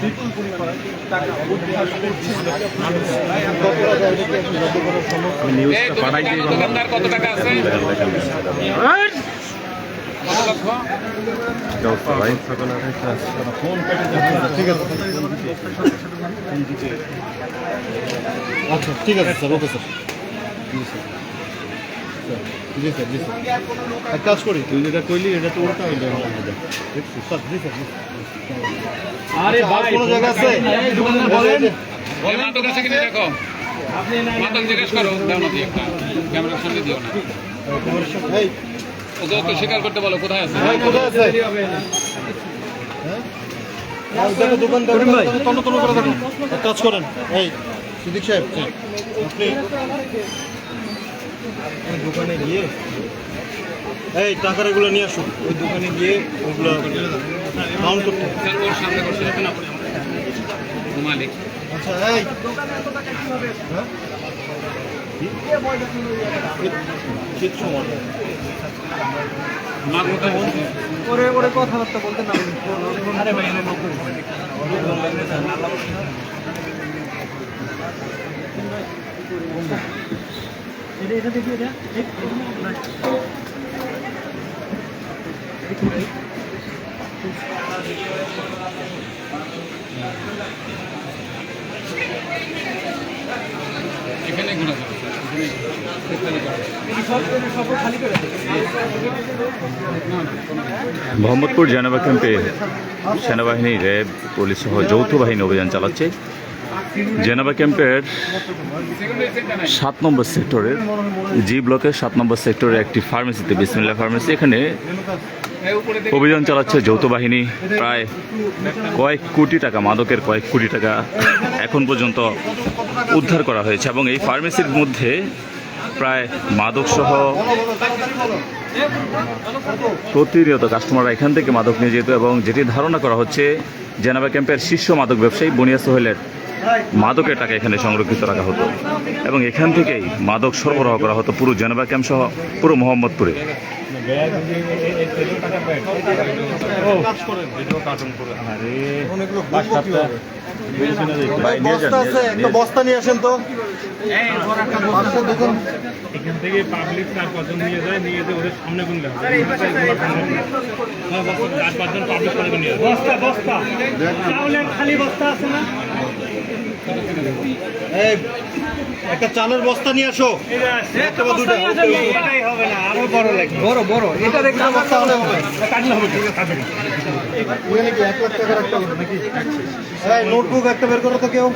বিপুল পরিমাণ টাকা উদ্ধার করছে দোকানদার কত আছে আচ্ছা ঠিক আছে স্যার ওকে স্যার। জি স্যার জি স্যার। এক কাজ করি তুই যেটা কইলি এটা তো ওটা হইল দেখছি স্যার জি স্যার আরে ভাই কোনো জায়গা আছে? বলেন। ওই মাদক আছে কিনা দেখো। মাদক জিজ্ঞেস করো দাও না একটা। ক্যামেরার সামনে দিও না। ওকে ওকে স্বীকার করতে বলো কোথায় আছে? কোথায় আছে? হ্যাঁ? তন্ন তন্ন করে এক কাজ করেন এই সিদ্দিক সাহেব আপনি ওই দোকানে গিয়ে এই টাকার এগুলো নিয়ে আসুন ওই দোকানে গিয়ে ওগুলো কাউন্ট করতে ওর আচ্ছা এই। ওরে ওরে কথাবার্তা বলতে না আরে ভাই এটা দেখি এটা। এখানে ঘোরা যাবে স্যার এখানে খালি করা মোহাম্মদপুর জেনেভা ক্যাম্পে সেনাবাহিনী র্যাব পুলিশ সহ যৌথ বাহিনী অভিযান চালাচ্ছে। জেনেভা ক্যাম্পের সাত নম্বর সেক্টরের জি ব্লকের সাত নম্বর সেক্টরের একটি ফার্মেসিতে বিসমিল্লা ফার্মেসি, এখানে অভিযান চালাচ্ছে যৌথ বাহিনী। প্রায় কয়েক কোটি টাকা, মাদকের কয়েক কোটি টাকা এখন পর্যন্ত উদ্ধার করা হয়েছে এবং এই ফার্মেসির মধ্যে প্রায় মাদক সহ প্রতিনিয়ত কাস্টমাররা এখান থেকে মাদক নিয়ে যেত এবং যেটি ধারণা করা হচ্ছে জেনাবা ক্যাম্পের শীর্ষ মাদক ব্যবসায়ী বনিয়া সোহেলের মাদকের টাকা এখানে সংরক্ষিত রাখা হতো। এবং এখান থেকেই মাদক সরবরাহ করা হতো পুরো জেনাবা ক্যাম্প সহ পুরো মোহাম্মদপুরে। বস্তা নিয়ে তো খালি বস্তা আছে। না একটা চালের বস্তা নিয়ে আসো। একটা বা দুটা এটাই হবে না আরও বড় লাগবে বড়। বড় এটা দেখলে বস্তা হলে হবে। কাটলে হবে। ঠিক আছে এখানে এক লাখ টাকার একটা হবে নাকি নোটবুক একটা বের করো তো কেউ।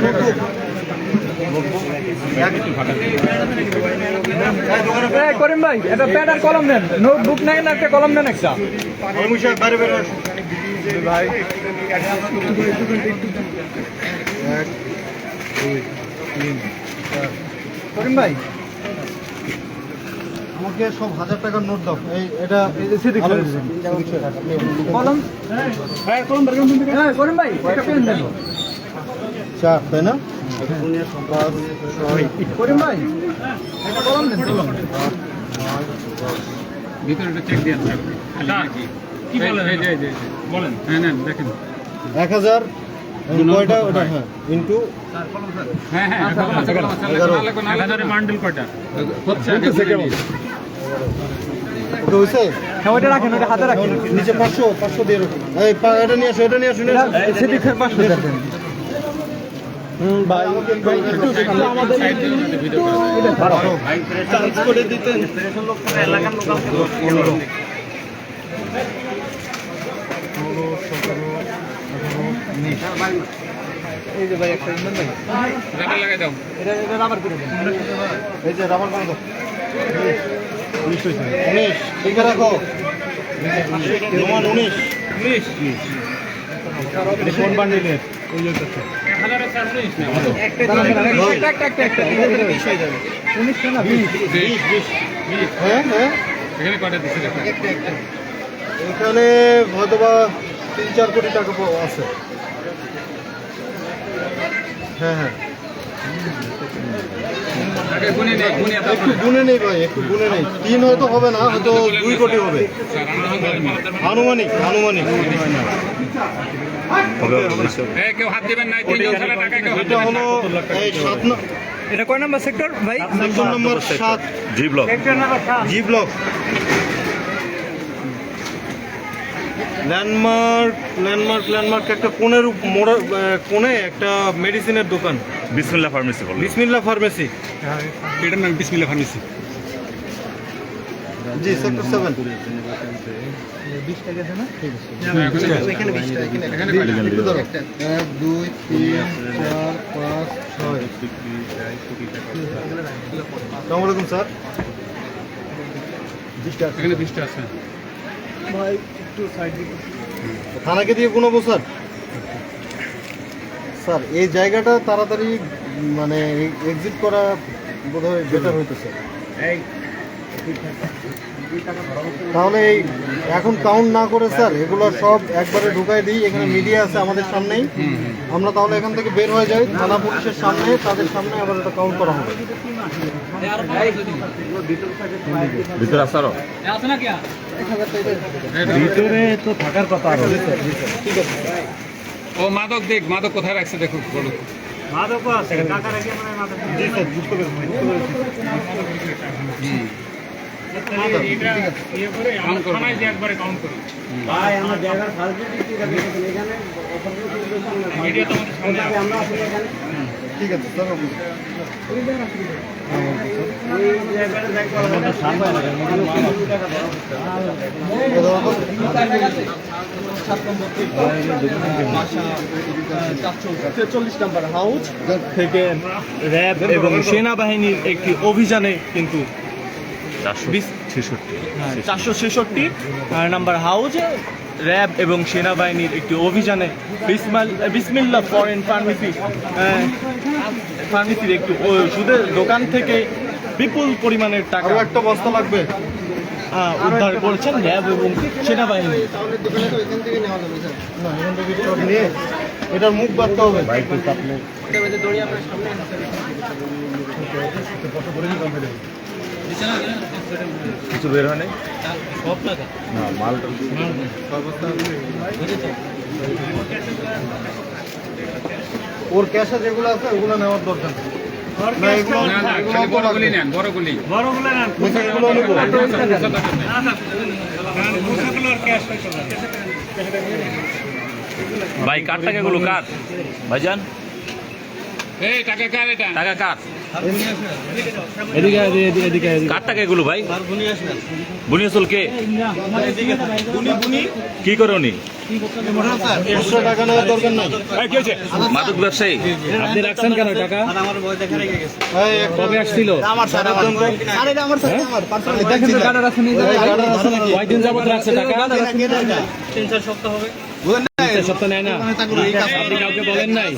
নোটবুক করিম ভাই একটা প্যাড আর কলম নেন। নোটবুক নেন একটা কলম নেন একটা। ভাই এক দুই তিন চার করিম ভাই আমাকে সব হাজার টাকার নোট দাও। এই এটা কলম? হ্যাঁ হ্যাঁ করিম ভাই একটা পেন দেন। চার তাই না? হ্যাঁ দেখেন এক হাজার হ্যাঁ হ্যাঁ হ্যাঁ হ্যাঁ নিচে পাঁচশো পাঁচশো দিয়ে রাখুন এটা নিয়ে আসো এটা নিয়ে আসো নিয়ে আসো। সেদিক থেকে পাঁচশো হুম, ভাই ভাই, একটু আমাদের সাইড দিয়ে ওনাদের ভিডিও চার্জ করে দিতেন। পনেরো ষোলো সতেরো আঠারো উনিশ এই যে ভাই একটা ইন্দান ভাই। রাবার লাগাই দাও। এটা এটা রাবার করে দেন। এই যে রাবার করে দাও উনিশ হয়েছে। উনিশ। রাখো। নোমান উনিশ। উনিশ। এটা কোন বান্ডিলের ওই এখানে হয়তোবা তিন চার কোটি টাকা আছে হ্যাঁ হ্যাঁ। একটু নেই ভাই একটু নেই হবে না হয়তো দুই কোটি হবে আনুমানিক আনুমানিক কেউ হাত দিবেন না তিনজন ছাড়া টাকা কেউ হাত দিবেন না। এই সাত ন- এটা কয় নাম্বার সেক্টর ভাই? নম্বর সাত G block. G block. Landmark landmark landmark একটা কোণের মোড়া কোণে একটা মেডিসিনের দোকান। বিসমিল্লা ফার্মেসি বিসমিল্লা ফার্মেসি। এটার নাম বিসমিল্লাহ ফার্মেসি। জি সেক্টর সেভেন এখানে এক দুই তিন চার পাঁচ ছয় সালাম আলাইকুম স্যার এখানে আছে থানাকে দিয়ে গুনাবো স্যার? স্যার, এই জায়গাটা তাড়াতাড়ি মানে এক্সিট করা বোধহয় বেটার হইতেছে। তাহলে এই এখন কাউন্ট না করে স্যার এগুলো সব একবারে ঢুকাই দিই। এখানে মিডিয়া আছে আমাদের সামনেই। আমরা তাহলে এখান থেকে বের হয়ে যাই। থানা পুলিশের সামনে তাদের সামনে আবার এটা কাউন্ট করা হবে। ভিতরে আসারও ভিতরে তো থাকার কথা আরও ও মাদক দেখ মাদক কোথায় রাখছে দেখো বলো। মাদকও আছে টাকা রেখে মানে মাদক জি স্যার ইয়ে করে ঠিক আছে স্যার ছেচল্লিশ নাম্বার হাউস থেকে র্যাব এবং সেনাবাহিনীর একটি অভিযানে কিন্তু চারশো ছেষট্টি। নাম্বার হাউসে র্যাব এবং সেনাবাহিনীর একটি অভিযানে বিসমাল বিসমিল্লা ফরেন ফার্মেসি ফার্মেসির একটি ওষুধের দোকান থেকে বিপুল পরিমাণের টাকা একটা বস্তা লাগবে। উদ্ধার করেছেন র্যাব এবং সেনাবাহিনী। না এখান থেকে সব নিয়ে এটার মুখ বাঁধতে হবে। কিছু বের হয় নাই না মালটা ওর ক্যাশে যেগুলো আছে ওগুলো নেওয়ার দরকার। ভাই কার টাকা এগুলো কার ভাইজান টাকা কার এটা টাকা কার এদিকে এদিকে কার টাকা এগুলো ভাই? বুনিয়াসুল কে? কি করে উনি একশো টাকা নেওয়ার দরকার নাই। মাদক ব্যবসায়ী। আপনি রাখছেন কেন টাকা? কবে আসছিল? নাকি? কয়দিন যাবত রাখছে টাকা? তিন চার সপ্তাহ নেয় না। আপনি কাউকে বলেন নাই।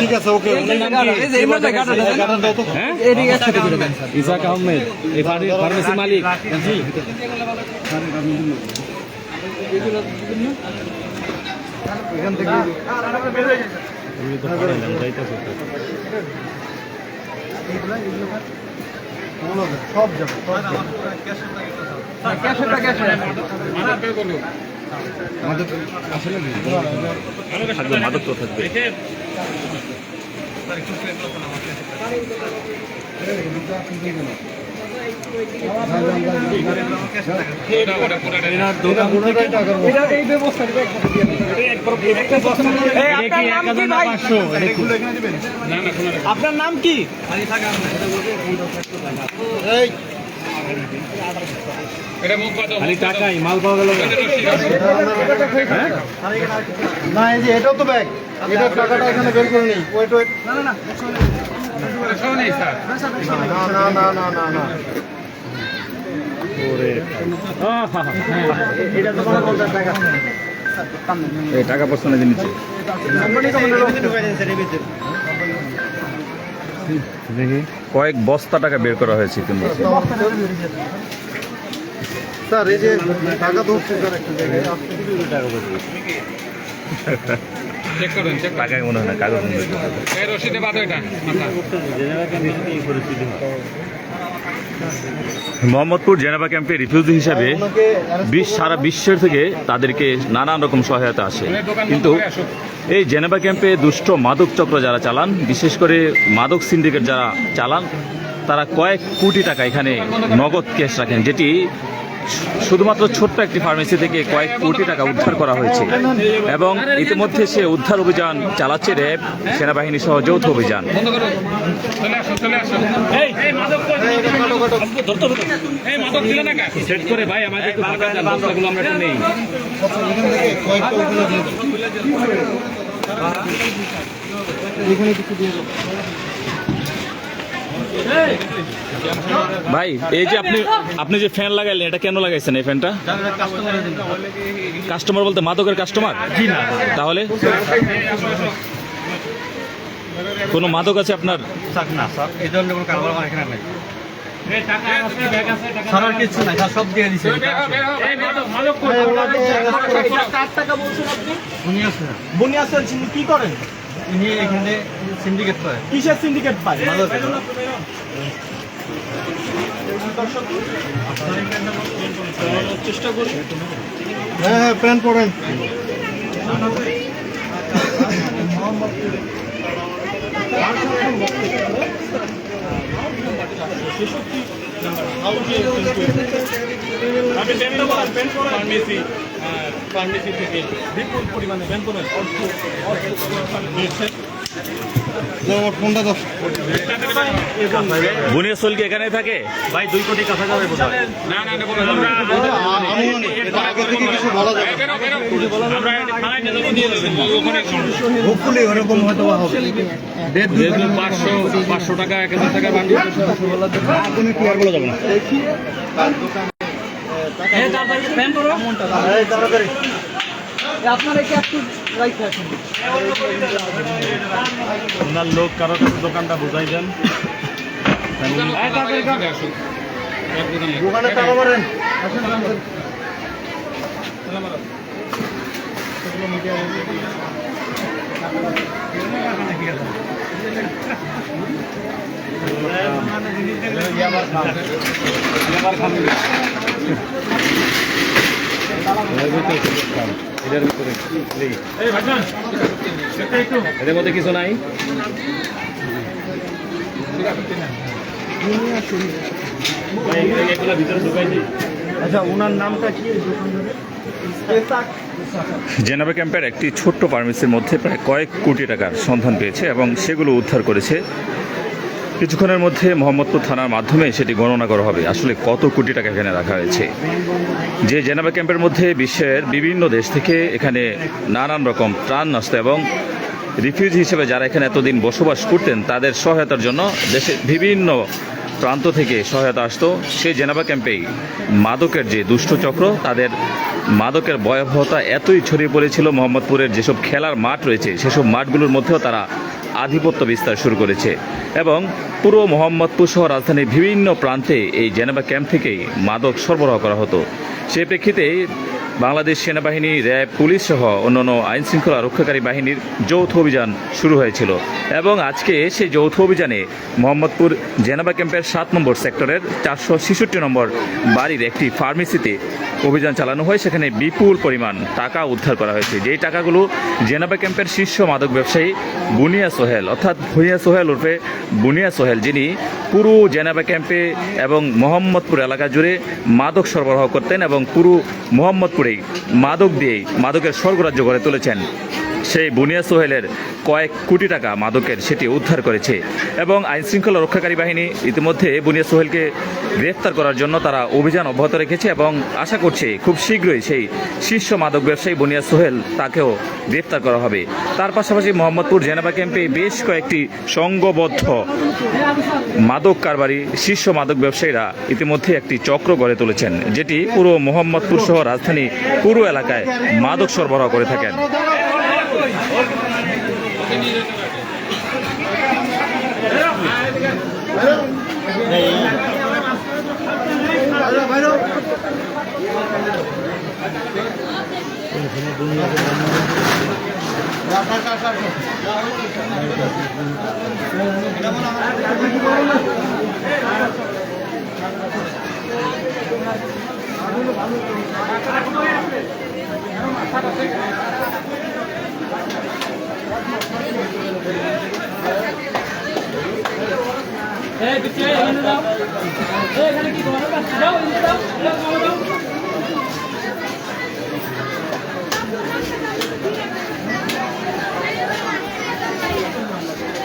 ঠিক আছে ওকে। ইসাক আহমেদ এই মালিক। এখান থেকে সব যাবে। থাকবে মাদক তো থাকবে আপনার নাম কি খালি টাকাই মাল পাওয়া গেল এটা আমরা- না এই যে এটাও তো ব্যাগ। এটার টাকাটা এখানে বের করে নেই। ওয়েট ওয়েট সব না না না না না না এই টাকা দিয়ে নিচ্ছে কয়েক বস্তা টাকা বের করা হয়েছে কিন্তু স্যার এই যে টাকা ধরছে স্যার একটা জায়গায় চেক করেন চেক করেন মনে হয় না কাগজ মনে হয় এই বাদ এটা মাথা মোহাম্মদপুর জেনেভা ক্যাম্পে রিফিউজি হিসাবে বিশ সারা বিশ্বের থেকে তাদেরকে নানান রকম সহায়তা আসে। কিন্তু এই জেনেভা ক্যাম্পে দুষ্ট মাদক চক্র যারা চালান, বিশেষ করে মাদক সিন্ডিকেট যারা চালান, তারা কয়েক কোটি টাকা এখানে নগদ ক্যাশ রাখেন, যেটি শুধুমাত্র ছোট্ট একটি ফার্মেসি থেকে কয়েক কোটি টাকা উদ্ধার করা হয়েছে এবং ইতিমধ্যে সে উদ্ধার অভিযান চালাচ্ছে র্যাব সেনাবাহিনী সহ যৌথ অভিযান। ভাই ভাই এই যে আপনি আপনি যে ফ্যান লাগাইলেন এটা কেন লাগাইছেন এই ফ্যানটা কাস্টমার বলতে মাদকের কাস্টমার জি না তাহলে? কোনো মাদক আছে আপনার? না স্যার। এই ধরনের কোনো কারবার আমার এখানে নাই। এই টাকা আছে ব্যাগ আছে টাকা স্যার আর কিছু নাই স্যার সব দিয়ে দিছে। এই মাদক মাদক কই বুনিয়াস যিনি কি করেন? ইনি এখানে সিন্ডিকেট করে কিসের সিন্ডিকেট পায়? ভালো চেষ্টা হ্যাঁ হ্যাঁ প্যান্ট পরেন। আমি পেন দেবো পেন ফার্মেসি ফার্মেসি থেকে বিপুল পরিমাণে পেন অর্থ দাও বুনিয়া সোল কি এখানে থাকে? ভাই দুই কোটি বলা যাবে। পাঁচশো টাকা এক হাজার টাকা বলা যাবে না। আপনারা কি একটু ওনার লোক কারও কাছে দোকানটা বুঝাই দেন। দোকানে টাকা মারেন। এদের মধ্যে কিছু নাই? আচ্ছা ওনার নামটা কি? জেনাবা ক্যাম্পের একটি ছোট্ট ফার্মেসির মধ্যে প্রায় কয়েক কোটি টাকার সন্ধান পেয়েছে এবং সেগুলো উদ্ধার করেছে কিছুক্ষণের মধ্যে মোহাম্মদপুর থানার মাধ্যমে সেটি গণনা করা হবে। আসলে কত কোটি টাকা এখানে রাখা হয়েছে? যে জেনাবা ক্যাম্পের মধ্যে বিশ্বের বিভিন্ন দেশ থেকে এখানে নানান রকম ত্রাণ আসতো এবং রিফিউজি হিসেবে যারা এখানে এতদিন বসবাস করতেন, তাদের সহায়তার জন্য দেশের বিভিন্ন প্রান্ত থেকে সহায়তা আসতো। সেই জেনাবা ক্যাম্পেই মাদকের যে দুষ্ট চক্র, তাদের মাদকের ভয়াবহতা এতই ছড়িয়ে পড়েছিল। মোহাম্মদপুরের যেসব খেলার মাঠ রয়েছে, সেসব মাঠগুলোর মধ্যেও তারা আধিপত্য বিস্তার শুরু করেছে এবং পুরো মোহাম্মদপুর সহ রাজধানীর বিভিন্ন প্রান্তে এই জেনেভা ক্যাম্প থেকেই মাদক সরবরাহ করা হতো। সে প্রেক্ষিতে বাংলাদেশ সেনাবাহিনী, র্যাব, পুলিশ সহ অন্যান্য আইন শৃঙ্খলা রক্ষাকারী বাহিনীর যৌথ অভিযান শুরু হয়েছিল। এবং আজকে সেই যৌথ অভিযানে মোহাম্মদপুর জেনেভা ক্যাম্পের সাত নম্বর সেক্টরের চারশো ছেষট্টি নম্বর বাড়ির একটি ফার্মেসিতে অভিযান চালানো হয়। সেখানে বিপুল পরিমাণ টাকা উদ্ধার করা হয়েছে। যেই টাকাগুলো জেনেভা ক্যাম্পের শীর্ষ মাদক ব্যবসায়ী বুনিয়া সোহেল, অর্থাৎ ভুইয়া সোহেল ওরফে বুনিয়া সোহেল, যিনি পুরো জেনেভা ক্যাম্পে এবং মোহাম্মদপুর এলাকা জুড়ে মাদক সরবরাহ করতেন এবং পুরো মোহাম্মদপুরেই মাদক দিয়েই মাদকের স্বর্গরাজ্য করে তুলেছেন। সেই বুনিয়া সোহেলের কয়েক কোটি টাকা মাদকের সেটি উদ্ধার করেছে এবং আইন শৃঙ্খলা রক্ষাকারী বাহিনী ইতিমধ্যে বুনিয়া সোহেলকে গ্রেফতার করার জন্য তারা অভিযান অব্যাহত রেখেছে এবং আশা করছে খুব শীঘ্রই সেই শীর্ষ মাদক ব্যবসায়ী বুনিয়া সোহেল তাকেও গ্রেফতার করা হবে। তার পাশাপাশি মোহাম্মদপুর জেনেভা ক্যাম্পে বেশ কয়েকটি সংঘবদ্ধ মাদক কারবারি শীর্ষ মাদক ব্যবসায়ীরা ইতিমধ্যে একটি চক্র গড়ে তুলেছেন, যেটি পুরো মোহাম্মদপুর সহ রাজধানী পুরো এলাকায় মাদক সরবরাহ করে থাকেন। ভালো এই, পিছিয়ে, এখানে। এই, এখানে কি যাও, যাও, যাও, যাও।